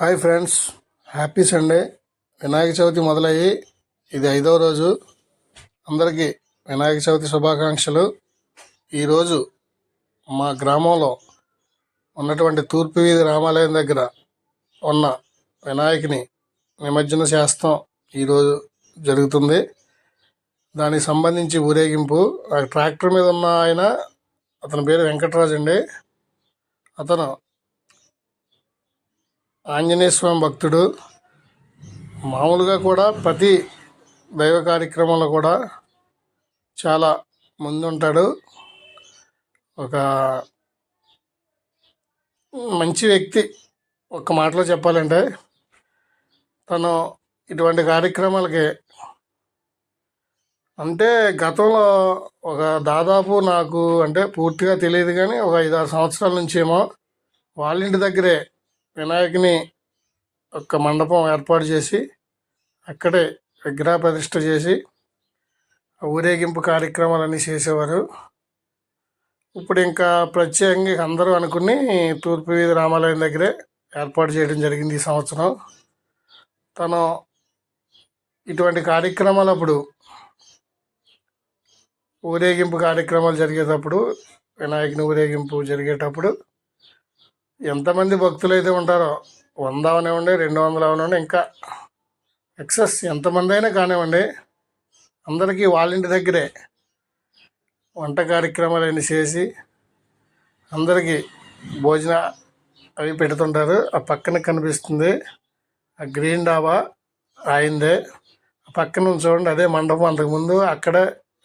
Hi friends. Happy Sunday. Vinayaka Chavithi మొదలయ్యి ఇది ఐదవ రోజు. అందరికీ వినాయక చవితి శుభాకాంక్షలు. ఈరోజు మా గ్రామంలో ఉన్నటువంటి తూర్పు వీధి రామాలయం దగ్గర ఉన్న వినాయకుని నిమజ్జన శాస్త్రం ఈరోజు జరుగుతుంది. దానికి సంబంధించి ఊరేగింపు ఆ ట్రాక్టర్ మీద ఉన్న ఆయన అతని పేరు వెంకటరాజు అండి. అతను ఆంజనేయ స్వామి భక్తుడు మామూలుగా కూడా ప్రతి దైవ కార్యక్రమంలో కూడా చాలా ముందుంటాడు. ఒక మంచి వ్యక్తి ఒక మాటలో చెప్పాలంటే తను ఇటువంటి కార్యక్రమాలకి అంటే గతంలో ఒక దాదాపు నాకు అంటే పూర్తిగా తెలియదు కానీ ఒక ఐదారు సంవత్సరాల నుంచి ఏమో వాళ్ళ ఇంటి దగ్గరే వినాయకుని ఒక మండపం ఏర్పాటు చేసి అక్కడే విగ్రహ ప్రతిష్ట చేసి ఊరేగింపు కార్యక్రమాలన్నీ చేసేవారు. ఇప్పుడు ఇంకా ప్రత్యేకంగా అందరూ అనుకుని తూర్పు వీధి రామాలయం దగ్గరే ఏర్పాటు చేయడం జరిగింది ఈ సంవత్సరం. తను ఇటువంటి కార్యక్రమాలు అప్పుడు ఊరేగింపు కార్యక్రమాలు జరిగేటప్పుడు వినాయకుని ఊరేగింపు జరిగేటప్పుడు ఎంతమంది భక్తులు అయితే ఉంటారో వంద అవనివ్వండి రెండు వందలు అవనివ్వండి ఇంకా ఎక్సెస్ ఎంతమంది అయినా కానివ్వండి అందరికీ వాళ్ళ ఇంటి దగ్గరే వంట కార్యక్రమాలు అన్నీ చేసి అందరికీ భోజన అవి పెడుతుంటారు. ఆ పక్కన కనిపిస్తుంది ఆ గ్రీన్ డాబా ఆయిందే. ఆ పక్కన చూడండి అదే మండపం. అంతకుముందు అక్కడ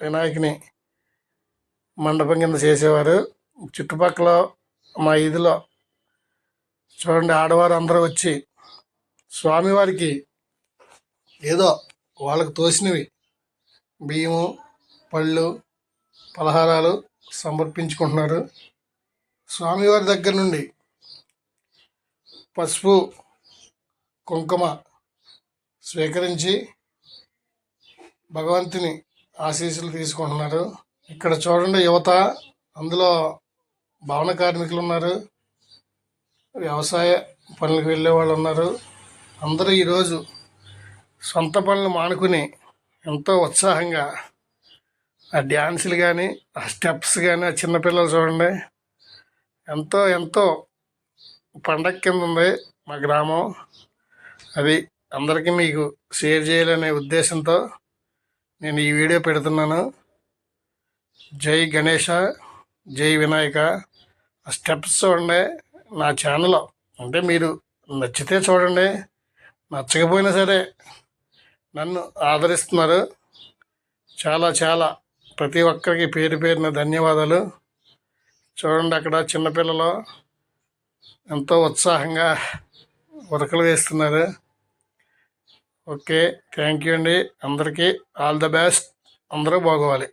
వినాయకుని మండపం కింద చేసేవారు. చుట్టుపక్కల మా ఇదిలో చూడండి ఆడవారు అందరూ వచ్చి స్వామివారికి ఏదో వాళ్ళకు తోసినవి బియ్యము పళ్ళు పలహారాలు సమర్పించుకుంటున్నారు. స్వామివారి దగ్గర నుండి పసుపు కుంకుమ స్వీకరించి భగవంతుని ఆశీస్సులు తీసుకుంటున్నారు. ఇక్కడ చూడండి యువత అందులో భవన కార్మికులు ఉన్నారు. వ్యవసాయ పనులకు వెళ్ళే వాళ్ళు ఉన్నారు. అందరూ ఈరోజు సొంత పనులు మానుకుని ఎంతో ఉత్సాహంగా ఆ డ్యాన్సులు కానీ ఆ స్టెప్స్ కానీ ఆ చిన్నపిల్లలు చూడండి. ఎంతో ఎంతో పండగ కింద ఉంది మా గ్రామం. అది అందరికీ మీకు షేర్ చేయాలనే ఉద్దేశంతో నేను ఈ వీడియో పెడుతున్నాను. జై గణేష జై వినాయక. ఆ స్టెప్స్ చూడండి. నా ఛానల్ అంటే మీరు నచ్చితే చూడండి నచ్చకపోయినా సరే నన్ను ఆదరిస్తున్నారు. చాలా చాలా ప్రతి ఒక్కరికి పేరు పేరున ధన్యవాదాలు. చూడండి అక్కడ చిన్నపిల్లలు ఎంతో ఉత్సాహంగా ఉరకలు వేస్తున్నారు. ఓకే థ్యాంక్ యూ అండి. అందరికీ ఆల్ ద బెస్ట్ అందరూ బాగోవాలి.